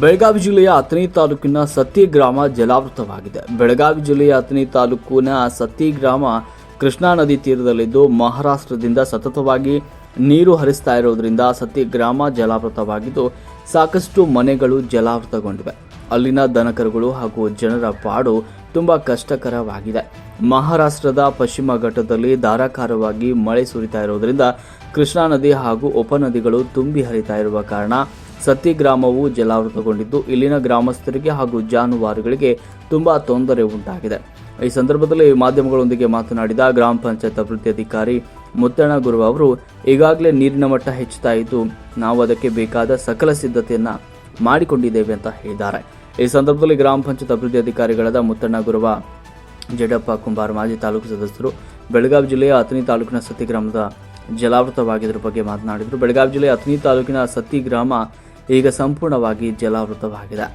ಬೆಳಗಾವಿ ಜಿಲ್ಲೆಯ ಅಥಣಿ ತಾಲೂಕಿನ ಸತ್ತಿ ಗ್ರಾಮ ಜಲಾವೃತವಾಗಿದೆ. ಬೆಳಗಾವಿ ಜಿಲ್ಲೆಯ ಅಥಣಿ ತಾಲೂಕಿನ ಸತ್ತಿ ಗ್ರಾಮ ಕೃಷ್ಣಾ ನದಿ ತೀರದಲ್ಲಿದ್ದು ಮಹಾರಾಷ್ಟ್ರದಿಂದ ಸತತವಾಗಿ ನೀರು ಹರಿಸ್ತಾ ಇರೋದ್ರಿಂದ ಸತ್ತಿ ಗ್ರಾಮ ಜಲಾವೃತವಾಗಿದ್ದು ಸಾಕಷ್ಟು ಮನೆಗಳು ಜಲಾವೃತಗೊಂಡಿವೆ. ಅಲ್ಲಿನ ದನಕರುಗಳು ಹಾಗೂ ಜನರ ಪಾಡು ತುಂಬಾ ಕಷ್ಟಕರವಾಗಿದೆ. ಮಹಾರಾಷ್ಟ್ರದ ಪಶ್ಚಿಮ ಘಟ್ಟದಲ್ಲಿ ಧಾರಾಕಾರವಾಗಿ ಮಳೆ ಸುರಿತಾ ಇರೋದ್ರಿಂದ ಕೃಷ್ಣಾ ನದಿ ಹಾಗೂ ಉಪನದಿಗಳು ತುಂಬಿ ಹರಿತಾ ಇರುವ ಕಾರಣ ಸತ್ತಿ ಗ್ರಾಮವು ಜಲಾವೃತಗೊಂಡಿದ್ದು, ಇಲ್ಲಿನ ಗ್ರಾಮಸ್ಥರಿಗೆ ಹಾಗೂ ಜಾನುವಾರುಗಳಿಗೆ ತುಂಬಾ ತೊಂದರೆ ಉಂಟಾಗಿದೆ. ಈ ಸಂದರ್ಭದಲ್ಲಿ ಮಾಧ್ಯಮಗಳೊಂದಿಗೆ ಮಾತನಾಡಿದ ಗ್ರಾಮ ಪಂಚಾಯತ್ ಅಭಿವೃದ್ಧಿ ಅಧಿಕಾರಿ ಮುತ್ತಣ್ಣ ಗುರು ಅವರು, ಈಗಾಗಲೇ ನೀರಿನ ಮಟ್ಟ ಹೆಚ್ಚುತ್ತಾ ಇದ್ದು, ನಾವು ಅದಕ್ಕೆ ಬೇಕಾದ ಸಕಲ ಸಿದ್ಧತೆಯನ್ನ ಮಾಡಿಕೊಂಡಿದ್ದೇವೆ ಅಂತ ಹೇಳಿದ್ದಾರೆ. ಈ ಸಂದರ್ಭದಲ್ಲಿ ಗ್ರಾಮ ಪಂಚಾಯತ್ ಅಭಿವೃದ್ಧಿ ಅಧಿಕಾರಿಗಳಾದ ಮುತ್ತಣ್ಣ ಗುರುವ ಜಡಪ್ಪ ಕುಂಬಾರ್ ಮಾಜಿ ತಾಲೂಕು ಸದಸ್ಯರು, ಬೆಳಗಾವಿ ಜಿಲ್ಲೆಯ ಅಥಣಿ ತಾಲೂಕಿನ ಸತಿ ಗ್ರಾಮದ ಜಲಾವೃತವಾಗಿದ್ದರ ಬಗ್ಗೆ ಮಾತನಾಡಿದರು. ಬೆಳಗಾವಿ ಜಿಲ್ಲೆಯ ಅಥಣಿ ತಾಲೂಕಿನ ಸತಿ ಗ್ರಾಮ ಈಗ ಸಂಪೂರ್ಣವಾಗಿ ಜಲಾವೃತವಾಗಿದೆ.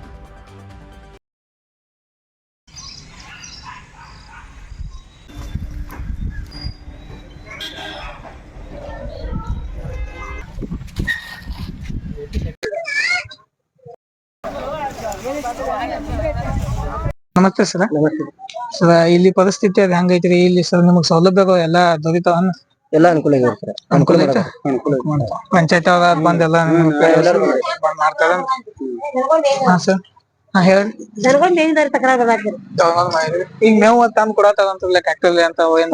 ನಮಸ್ತೆ ಸರ್. ಸರ್, ಇಲ್ಲಿ ಪರಿಸ್ಥಿತಿ ಅದ್ ಹೆಂಗೈತ್ರಿ? ಇಲ್ಲಿ ಸರ್, ನಿಮಗ್ ಸೌಲಭ್ಯಗಳು ಎಲ್ಲಾ ದೊರೀತಾವ? ಎಲ್ಲ ಅನುಕೂಲ ಆಗಿರ್ತಾರೆ ಅನುಕೂಲ ಐತೆ ಪಂಚಾಯತ್ ಬಂದೆಲ್ಲ ಮಾಡ್ತಾರ. ಹಾ ಸರ್ ಹಾ ಹೇಳಿ. ಮೇವಿದಾರಿ ತಕರಾರ್ ಮಾಡಿದ್ರಿ ಈಗ ಮೇವು ತಂದ್ ಕೊಡತ್ತಾರಂತ್ರಲ್ಲ ಟ್ಯಾಕ್ಟರ್ ಅಂತ ಏನ್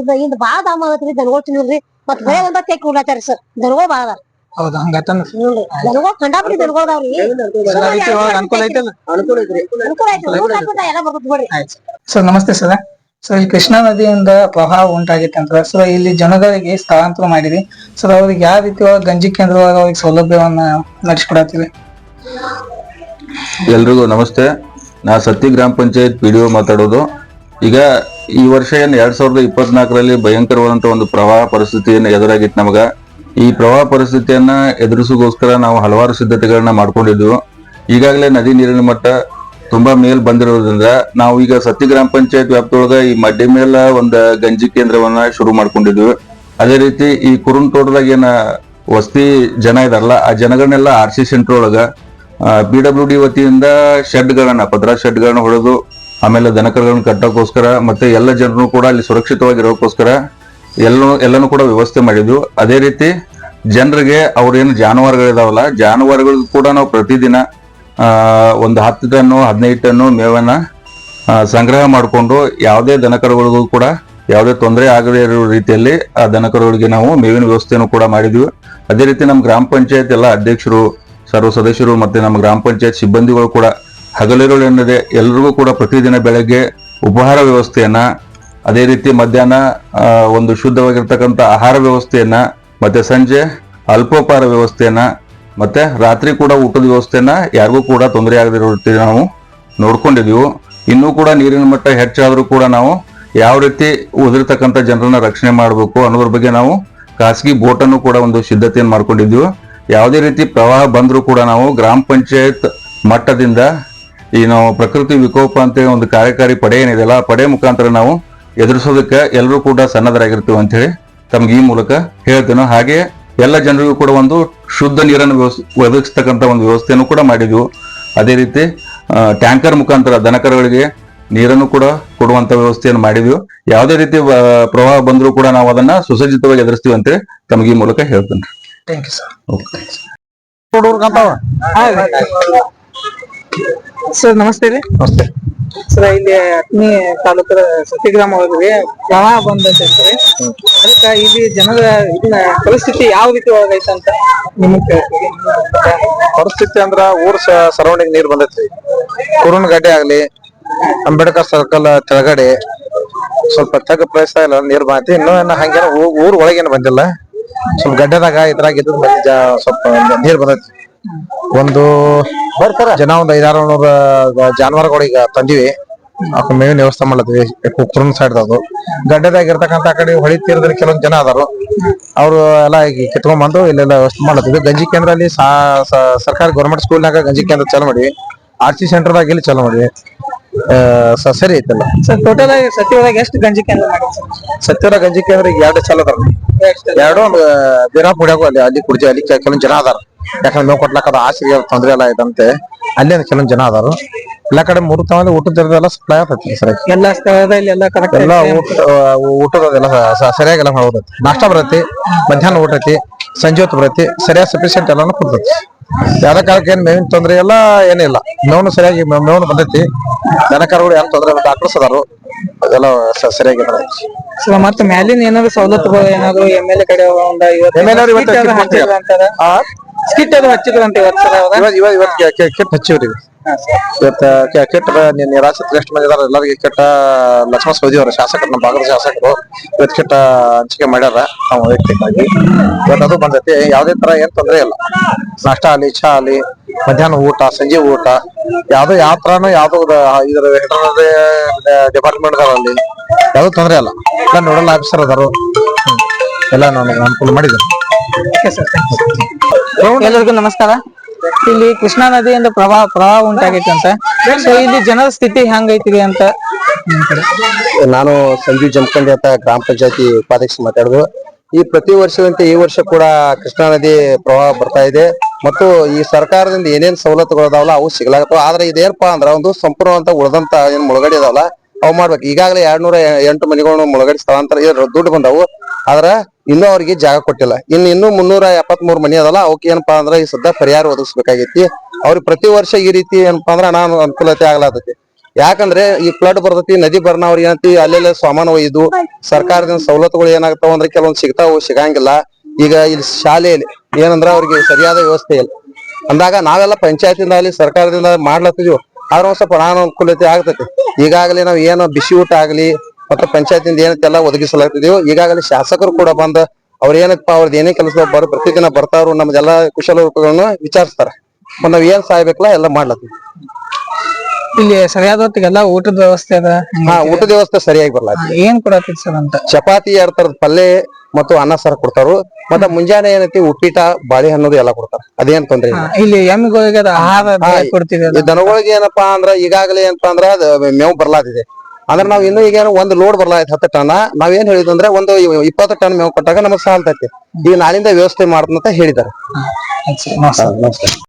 ಇದು ಇದು ಬಾಳ ದಾಮ ಆಗತ್ರಿ ದನಗಳು ತಿನ್ನೋದ್ರಿ. ಮತ್ ಬರೇ ಒಂದ ತೆಕ್ ಉಳ್ಳಾತಾರಿ ಸರ್ ದನಗಳು ಬಾಳ ಅದಾರ ಹೌದಾ ದನಗಳು ದನಗಳು ಅದಾವ್ರಿ ಅನುಕೂಲ ಐತಲ್ಲ ಅನುಕೂಲ ಐತ್ರಿ ಅನುಕೂಲ ಎಲ್ಲ ಬಿಡ್ರಿ ಸರ್ ನಮಸ್ತೆ ಸರ್ ಸರ್ ಇಲ್ಲಿ ಕೃಷ್ಣಾ ನದಿಯಿಂದ ಪ್ರವಾಹ ಉಂಟಾಗಿತ್ತು ಅಂತ ಸೊ ಇಲ್ಲಿ ಜನಗಳಿಗೆ ಸ್ಥಳಾಂತರ ಮಾಡಿದೆ ಸೊ ಅವ್ರಿಗೆ ಯಾವ ರೀತಿ ಗಂಜಿ ಕೇಂದ್ರ ಒಳಗ ಅವ್ರಿಗೆ ಸೌಲಭ್ಯವನ್ನ ನಡೆಸ್ಕೊಡತ್ತೀವಿ ಎಲ್ರಿಗೂ ನಮಸ್ತೆ. ನಾ ಸತ್ಯ ಗ್ರಾಮ ಪಂಚಾಯತ್ ಪಿ ಮಾತಾಡೋದು. ಈಗ ಈ ವರ್ಷ ಏನು ಎರಡ್ ಸಾವಿರದ ಇಪ್ಪತ್ನಾಲ್ಕರಲ್ಲಿ ಭಯಂಕರವಾದಂತ ಒಂದು ಪ್ರವಾಹ ಪರಿಸ್ಥಿತಿಯನ್ನು ಎದುರಾಗಿತ್ತು ನಮಗ. ಈ ಪ್ರವಾಹ ಪರಿಸ್ಥಿತಿಯನ್ನ ಎದುರಿಸೋಗೋಸ್ಕರ ನಾವು ಹಲವಾರು ಸಿದ್ಧತೆಗಳನ್ನ ಮಾಡ್ಕೊಂಡಿದ್ವು. ಈಗಾಗಲೇ ನದಿ ನೀರಿನ ಮಟ್ಟ ತುಂಬಾ ಮೇಲ್ ಬಂದಿರೋದ್ರಿಂದ ನಾವು ಈಗ ಸತ್ತಿ ಗ್ರಾಮ ಪಂಚಾಯತ್ ವ್ಯಾಪ್ತಿಯೊಳಗ ಈ ಮಡ್ಡಿ ಮೇಲ ಒಂದ್ ಗಂಜಿ ಕೇಂದ್ರವನ್ನ ಶುರು ಮಾಡ್ಕೊಂಡಿದ್ವಿ. ಅದೇ ರೀತಿ ಈ ಕುರುನ್ ತೋಟದಾಗ ಏನ ವಸ್ತಿ ಜನ ಇದಾರಲ್ಲ, ಆ ಜನಗಳನ್ನೆಲ್ಲ ಆರ್ ಸಿ ಸೆಂಟರ್ ಒಳಗ ಪಿ ಡಬ್ಲ್ಯೂ ಡಿ ವತಿಯಿಂದ ಶೆಡ್ಗಳನ್ನ ಪದ್ರ ಶೆಡ್ಗಳನ್ನ ಹೊಡೆದು, ಆಮೇಲೆ ದನಕರಗಳನ್ನ ಕಟ್ಟೋಕೋಸ್ಕರ ಮತ್ತೆ ಎಲ್ಲ ಜನರು ಕೂಡ ಅಲ್ಲಿ ಸುರಕ್ಷಿತವಾಗಿರೋಕೋಸ್ಕರ ಎಲ್ಲ, ಎಲ್ಲನೂ ಕೂಡ ವ್ಯವಸ್ಥೆ ಮಾಡಿದ್ವು. ಅದೇ ರೀತಿ ಜನರಿಗೆ ಅವ್ರೇನು ಜಾನುವಾರುಗಳಿದಾವಲ್ಲ ಜಾನುವಾರುಗಳಿಗೂ ಕೂಡ ನಾವು ಪ್ರತಿದಿನ ಒಂದು ಹತ್ತು ಟನ್ನು ಹದಿನೈದು ಟನ್ನು ಮೇವನ್ನು ಸಂಗ್ರಹ ಮಾಡಿಕೊಂಡು ಯಾವುದೇ ದನಕರುಗಳಿಗೂ ಕೂಡ ಯಾವುದೇ ತೊಂದರೆ ಆಗದೇ ಇರೋ ರೀತಿಯಲ್ಲಿ ಆ ದನಕರುಗಳಿಗೆ ನಾವು ಮೇವಿನ ವ್ಯವಸ್ಥೆಯನ್ನು ಕೂಡ ಮಾಡಿದ್ವಿ. ಅದೇ ರೀತಿ ನಮ್ಮ ಗ್ರಾಮ ಪಂಚಾಯತ್ ಎಲ್ಲ ಅಧ್ಯಕ್ಷರು, ಸರ್ವ ಸದಸ್ಯರು ಮತ್ತು ನಮ್ಮ ಗ್ರಾಮ ಪಂಚಾಯತ್ ಸಿಬ್ಬಂದಿಗಳು ಕೂಡ ಹಗಲಿರುಳು ಎನ್ನದೆ ಎಲ್ಲರಿಗೂ ಕೂಡ ಪ್ರತಿದಿನ ಬೆಳಗ್ಗೆ ಉಪಹಾರ ವ್ಯವಸ್ಥೆಯನ್ನು, ಅದೇ ರೀತಿ ಮಧ್ಯಾಹ್ನ ಒಂದು ಶುದ್ಧವಾಗಿರ್ತಕ್ಕಂಥ ಆಹಾರ ವ್ಯವಸ್ಥೆಯನ್ನು, ಮತ್ತು ಸಂಜೆ ಅಲ್ಪೋಪಹಾರ ವ್ಯವಸ್ಥೆಯನ್ನ ಮತ್ತೆ ರಾತ್ರಿ ಕೂಡ ಊಟದ ವ್ಯವಸ್ಥೆನ ಯಾರಿಗೂ ಕೂಡ ತೊಂದರೆ ಆಗದಿರೋ ರೀತಿ ನಾವು ನೋಡ್ಕೊಂಡಿದೀವಿ. ಇನ್ನೂ ಕೂಡ ನೀರಿನ ಮಟ್ಟ ಹೆಚ್ಚಾದರೂ ಕೂಡ ನಾವು ಯಾವ ರೀತಿ ಉದುರ್ತಕ್ಕಂಥ ಜನರನ್ನ ರಕ್ಷಣೆ ಮಾಡಬೇಕು ಅನ್ನೋದ್ರ ಬಗ್ಗೆ ನಾವು ಖಾಸಗಿ ಬೋಟನ್ನು ಕೂಡ ಒಂದು ಸಿದ್ಧತೆಯನ್ನು ಮಾಡ್ಕೊಂಡಿದ್ದೀವಿ ಯಾವುದೇ ರೀತಿ ಪ್ರವಾಹ ಬಂದರೂ ಕೂಡ ನಾವು ಗ್ರಾಮ ಪಂಚಾಯತ್ ಮಟ್ಟದಿಂದ ಈ ನಾವು ಪ್ರಕೃತಿ ವಿಕೋಪ ಅಂತ ಒಂದು ಕಾರ್ಯಕಾರಿ ಪಡೆ ಏನಿದೆಯಲ್ಲ ಆ ಪಡೆ ಮುಖಾಂತರ ನಾವು ಎದುರಿಸೋದಕ್ಕೆ ಎಲ್ಲರೂ ಕೂಡ ಸನ್ನದ್ಧರಾಗಿರ್ತೀವಿ ಅಂತ ಹೇಳಿ ತಮ್ಗೆ ಈ ಮೂಲಕ ಹೇಳ್ತೇನೆ. ಹಾಗೆ ಎಲ್ಲ ಜನರಿಗೂ ಕೂಡ ಒಂದು ಶುದ್ಧ ನೀರನ್ನು ಒದಗಿಸ್ತಕ್ಕಂಥ ಒಂದು ವ್ಯವಸ್ಥೆಯನ್ನು ಕೂಡ ಮಾಡಿದ್ವು. ಅದೇ ರೀತಿ ಟ್ಯಾಂಕರ್ ಮುಖಾಂತರ ದನಕರುಗಳಿಗೆ ನೀರನ್ನು ಕೂಡ ಕೊಡುವಂತ ವ್ಯವಸ್ಥೆಯನ್ನು ಮಾಡಿದ್ವಿ. ಯಾವುದೇ ರೀತಿ ಪ್ರವಾಹ ಬಂದರೂ ಕೂಡ ನಾವು ಅದನ್ನ ಸುಸಜ್ಜಿತವಾಗಿ ಎದುರಿಸ್ತೀವಿ ಅಂತ ತಮಗೆ ಈ ಮೂಲಕ ಹೇಳ್ತೇನೆ. ಸರ್ ನಮಸ್ತೆ ರೀ. ನಮಸ್ತೆ. ಸರ್, ಇಲ್ಲಿ ಅಗ್ನಿ ತಾಲೂಕದ ಸತಿಗ್ರಾಮ ಒಳಗೆ ಪ್ರವಾಹ ಬಂದೈತೆ ಅಂತ್ರಿ ಅದಕ್ಕ ಇಲ್ಲಿ ಜನರ ಇದನ್ನ ಪರಿಸ್ಥಿತಿ ಯಾವ ರೀತಿ ಒಳಗೈತೆ ಅಂತ ನಿಮ್ಗೆ ಪರಿಸ್ಥಿತಿ ಅಂದ್ರ ಊರ್ ಸರೌಂಡಿಂಗ್ ನೀರ್ ಬಂದೈತ್ರಿ. ಕುರುನ್ ಗಡ್ಡೆ ಆಗ್ಲಿ, ಅಂಬೇಡ್ಕರ್ ಸರ್ಕಲ್ ತೆಳಗಡೆ ಸ್ವಲ್ಪ ತಗ್ಗ ಪ್ರದೇಶ ಇಲ್ಲ, ನೀರ್ ಬಂದೈತಿ. ಇನ್ನೂ ಏನ ಹಂಗೇನ ಊರ್ ಒಳಗೇನು ಬಂದಿಲ್ಲ. ಸ್ವಲ್ಪ ಗಡ್ಡೆದಾಗ ಇದ್ರಾಗ ಇದ್ರ ಸ್ವಲ್ಪ ನೀರ್ ಬಂದೈತಿ. ಒಂದು ಜನ ಒಂದು ಐದಾರು ನೂರ ಈಗ ತಂದಿವಿ. ಮೇವಿನ ವ್ಯವಸ್ಥೆ ಮಾಡಿದ್ವಿ ಕುರುನ್ ಸೈಡ್ ಅದು. ಗಡ್ಡೆದಾಗ ಇರ್ತಕ್ಕಂತ ಆ ಕಡೆ ಹೊಳಿ ತೀರದಲ್ಲಿ ಕೆಲವೊಂದ್ ಜನ ಅದಾರು ಅವರು ಎಲ್ಲ ಈಗ ಕಿತ್ಕೊಂಡ್ ಬಂದು ಇಲ್ಲೆಲ್ಲ ವ್ಯವಸ್ಥೆ ಮಾಡ್ಲತ್ತೀವಿ ಗಂಜಿ ಕೇಂದ್ರ ಅಲ್ಲಿ ಸರ್ಕಾರ ಗೌರ್ಮೆಂಟ್ ಸ್ಕೂಲ್ನಾಗ ಗಂಜಿ ಕೇಂದ್ರ ಚಾಲು ಮಾಡಿವಿ ಆರ್ ಸಿ ಸೆಂಟರ್ದಾಗ ಇಲ್ಲಿ ಚಾಲು ಮಾಡಿವಿ ಸರಿ ಐತಲ್ಲ ಸರ್ ಟೋಟಲ್ ಆಗಿ ಸತಿ ಒಳಗೆ ಎಷ್ಟು ಗಂಜಿ ಕೇಂದ್ರ ಸತ್ಯವರ ಗಂಜಿ ಕೇಂದ್ರ ಗಂಜಿಕೆ ಅಂದ್ರೆ ಈಗ ಎರಡು ಚಾಲು ಅದಾರ ಎರಡು ಒಂದು ಬೀರಾ ಕುಡಿಯಾಗು ಅಲ್ಲಿ ಅಲ್ಲಿ ಕುಡ್ಜಿ ಅಲ್ಲಿ ಕೆಲವೊಂದು ಜನ ಅದಾರ. ಯಾಕಂದ್ರೆ ನೋವು ಕೊಟ್ಲಾಕ ಅದು ಆಸರಿಗೆ ತೊಂದರೆ ಎಲ್ಲ ಇದಂತೆ. ಅಲ್ಲಿ ಕೆಲವೊಂದು ಜನ ಅದಾರು. ಎಲ್ಲಾ ಕಡೆ ಮೂರು ತಗೊಂಡು ಊಟದ ಎಲ್ಲ ಸಪ್ಲೈ ಆಗ್ತೈತಿ ಸರ್. ಎಲ್ಲ ಸ್ಥಳದಲ್ಲಿ ಎಲ್ಲ ಕಡೆ ಎಲ್ಲ ಊಟ ಊಟದೆಲ್ಲ ಸರಿಯಾಗಿ ಎಲ್ಲ ಹೋಗತ್ತೆ ನಾಷ್ಟ ಬರತ್ತೆ ಮಧ್ಯಾಹ್ನ ಊಟ ಐತಿ ಸಂಜೆ ಹೊತ್ತು ಬರತ್ತೆ ಸರಿಯಾಗಿ ಸಫಿಶಿಯಂಟ್ ಎಲ್ಲಾನು ಕೊಡ್ತೈತಿ ಯಾವ್ದೇ ಕಾಲಕ್ಕೆ ಏನ್ ಮೇವಿನ ತೊಂದರೆ ಎಲ್ಲ ಏನಿಲ್ಲ. ಮೇವನು ಸರಿಯಾಗಿ ಮೇವನು ಬಂದೈತಿ. ದನಕರುಗಳು ಏನ್ ತೊಂದರೆ ಇಲ್ಲ ಡಾಕ್ಟರ್ಸ್ ಅದಾರು ಅದೆಲ್ಲ ಸ- ಸರಿಯಾಗಿ ಸೊ ಮತ್ತೆ ಮ್ಯಾಲಿನ ಏನಾದ್ರು ಸವಲತ್ತುಗಳು ಏನಾದ್ರು ಎಂ ಎಲ್ ಎ ಕಡೆ ಒಂದ MLA ಅವ್ರು ಇವತ್ತು kit ಹಚ್ಚಿದ್ರು ಅಂತಾರ ಅದು ಹಚ್ಚಿದ್ರು ಅಂತ ಇವತ್ತು ಸರ್ ಹೌದಾ ಇವತ್ ಇವತ್ ಇವತ್ ಹಚ್ಚಿವ್ರಿ. ಇವತ್ತ ಕೆಟ್ಟ ನಿರಾಶ್ರಿತ ಎಷ್ಟು ಮಂದಿ ಇದಾರ. ಎಲ್ಲರಿಗೆ ಕೆಟ್ಟ ಲಕ್ಷ್ಮಣ ಸೌದಿ ಅವರ ಶಾಸಕರು ನಮ್ಮ ಭಾಗದ ಶಾಸಕರು ಇವತ್ತು ಕೆಟ್ಟ ಹಂಚಿಕೆ ಮಾಡ್ಯಾರ ನಾವು ವೈಯಕ್ತಿಕವಾಗಿ. ಇವತ್ತು ಅದು ಬಂದೈತಿ. ಯಾವ್ದೇ ತರ ಏನ್ ತೊಂದರೆ ಇಲ್ಲ. ನಾಷ್ಟ ಆಲಿ ಚಾ ಆಲಿ ಮಧ್ಯಾಹ್ನ ಊಟ, ಸಂಜೆ ಊಟ, ಯಾವ್ದು ಯಾವ ತರಾನು ಯಾವ್ದು ಇದ್ರ ಡಿಪಾರ್ಟ್ಮೆಂಟ್ ಅಲ್ಲಿ ಯಾವ್ದು ತೊಂದರೆ ಇಲ್ಲ. ಎಲ್ಲ ನೋಡಲ್ ಆಫೀಸರ್ ಅದಾರು. ಎಲ್ಲ ನಾನು ಅನುಕೂಲ ಮಾಡಿದ್ದೀನಿ. ಎಲ್ಲರಿಗೂ ನಮಸ್ಕಾರ. ಇಲ್ಲಿ ಕೃಷ್ಣಾ ನದಿಯಿಂದ ಪ್ರವಾಹ ಪ್ರವಾಹ ಉಂಟಾಗೈತಿ ಅಂತ. ಸೊ ಇಲ್ಲಿ ಜನರ ಸ್ಥಿತಿ ಹೆಂಗೈತಿ ಅಂತ. ನಾನು ಸಂಜೀವ್ ಜಮಖಂಡಿ ಅಂತ ಗ್ರಾಮ ಪಂಚಾಯತಿ ಉಪಾಧ್ಯಕ್ಷ ಮಾತಾಡುದು. ಈ ಪ್ರತಿ ವರ್ಷದಂತೆ ಈ ವರ್ಷ ಕೂಡ ಕೃಷ್ಣಾ ನದಿ ಪ್ರವಾಹ ಬರ್ತಾ ಇದೆ. ಮತ್ತು ಈ ಸರ್ಕಾರದಿಂದ ಏನೇನ್ ಸವಲತ್ತುಗಳು ಅದಾವಲ್ಲ, ಅವು ಸಿಗಲಾಗತ್ತ ಆದ್ರೆ ಇದೇನಪ್ಪಾ ಅಂದ್ರ ಒಂದು ಸಂಪೂರ್ಣವಂತ ಉಳದಂತ ಏನ್ ಮುಳುಗಡೆ ಅದಾವಲ್ಲ, ಅವು ಮಾಡ್ಬೇಕು. ಈಗಾಗಲೇ ಎರಡ್ ನೂರ ಎಂಟು ಮನೆಗಳು ಮುಳುಗಡೆ ಸ್ಥಳಾಂತರ ದುಡ್ಡು ಬಂದವು. ಆದ್ರ ಇನ್ನೂ ಅವ್ರಿಗೆ ಜಾಗ ಕೊಟ್ಟಿಲ್ಲ. ಇನ್ನು ಇನ್ನೂ ಮುನ್ನೂರ ಎಪ್ಪತ್ ಮೂರ್ ಮನಿ ಅದಲ್ಲ, ಅವಕ್ಕೆ ಏನಪ್ಪಾ ಅಂದ್ರ ಈ ಸದ್ಯ ಪರಿಹಾರ ಒದಗಿಸ್ಬೇಕಾಗೈತಿ. ಅವ್ರಿಗೆ ಪ್ರತಿ ವರ್ಷ ಈ ರೀತಿ ಏನಪ್ಪಾ ಅಂದ್ರ ನಾನು ಅನುಕೂಲತೆ ಆಗ್ಲಾತೈತಿ. ಯಾಕಂದ್ರೆ ಈ ಫ್ಲಡ್ ಬರ್ತೈತಿ, ನದಿ ಬರ್ನ ಅವ್ರಿಗೆ ಏನಂತಿ, ಅಲ್ಲೆಲ್ಲ ಸಾಮಾನು ಒಯ್ದು, ಸರ್ಕಾರದಿಂದ ಸವಲತ್ತುಗಳು ಏನಾಗ್ತಾವ ಅಂದ್ರೆ ಕೆಲವೊಂದು ಸಿಗ್ತಾವು, ಸಿಗಂಗಿಲ್ಲ. ಈಗ ಇಲ್ಲಿ ಶಾಲೆಯಲ್ಲಿ ಏನಂದ್ರ ಅವ್ರಿಗೆ ಸರಿಯಾದ ವ್ಯವಸ್ಥೆ ಇಲ್ಲ. ಅಂದಾಗ ನಾವೆಲ್ಲ ಪಂಚಾಯತಿಂದ ಅಲ್ಲಿ ಸರ್ಕಾರದಿಂದ ಮಾಡ್ಲತ್ತಿದ್ವಿ. ಆದ್ರೆ ಒಂದ್ ಸ್ವಲ್ಪ ಅನಾನುಕೂಲತೆ ಆಗ್ತೈತಿ. ಈಗಾಗಲೇ ನಾವ್ ಏನು ಬಿಸಿ ಊಟ ಆಗ್ಲಿ ಮತ್ತೆ ಪಂಚಾಯತಿಯಿಂದ ಏನಂತೆಲ್ಲ ಒದಗಿಸಲಾಗ್ತಿದೆಯೋ ಈಗಾಗಲೇ ಶಾಸಕರು ಕೂಡ ಬಂದ ಅವ್ರ ಏನಪ್ಪಾ ಅವ್ರದ್ದು ಏನೇ ಕೆಲಸ ಬರ ಪ್ರತಿದಿನ ಬರ್ತಾರು ನಮ್ದೆಲ್ಲ ಕುಶಲ ರೂಪಗಳನ್ನ ವಿಚಾರಿಸ್ತಾರ. ಮತ್ತ್ ನಾವ್ ಏನ್ ಸಾಯ್ಬೇಕಲ್ಲ ಎಲ್ಲ ಮಾಡ್ಲತ್ತೀವಿ. ಇಲ್ಲಿ ಸರಿಯಾದ ಹೊತ್ತಿಗೆಲ್ಲ ಊಟದ ವ್ಯವಸ್ಥೆ ಅದ? ಹಾ ಊಟದ ವ್ಯವಸ್ಥೆ ಸರಿಯಾಗಿ ಬರಲ್ಲ ಏನ್ ಕೊಡತೈತಿ ಸರ್ ಅಂತ? ಚಪಾತಿ ಎರಡ್ ತರದ ಪಲ್ಯ ಮತ್ತು ಅನ್ನ ಸಾರ ಕೊಡ್ತಾರು ಮತ್ತೆ ಮುಂಜಾನೆ ಏನೈತಿ ಉಪ್ಪಿಟ ಬಾಳೆಹಣ್ಣದು ಎಲ್ಲ ಕೊಡ್ತಾರ. ಅದೇನ್ ತೊಂದ್ರೆ ಇಲ್ಲ. ಇಲ್ಲಿ ಎಮ್ಮಿಗಳಿಗೆ ಆಹಾರ ಕೊಡ್ತೀವಿ ದನಗಳಿಗೆ ಏನಪ್ಪಾ ಅಂದ್ರ ಈಗಾಗಲೇ ಏನಪ್ಪಾ ಅಂದ್ರ ಅದ್ ಮೇವು ಬರ್ಲಾತಿದೆ. ಅಂದ್ರೆ ನಾವ್ ಇನ್ನು ಈಗ ಒಂದು ಲೋಡ್ ಬರ್ಲಾಯ್ತು ಹತ್ತು ಟನ್ ನಾವ್ ಏನ್ ಹೇಳಿದ್ವಿ ಅಂದ್ರೆ ಒಂದು ಇಪ್ಪತ್ತು ಟನ್ ಮೇವು ಕೊಟ್ಟಾಗ ನಮಗ್ ಸಾಲ್ತೈತಿ. ಈಗ ನಾಳಿಂದ ವ್ಯವಸ್ಥೆ ಮಾಡ್ತಂತ ಹೇಳಿದಾರೆ ನಮಸ್ಕಾರ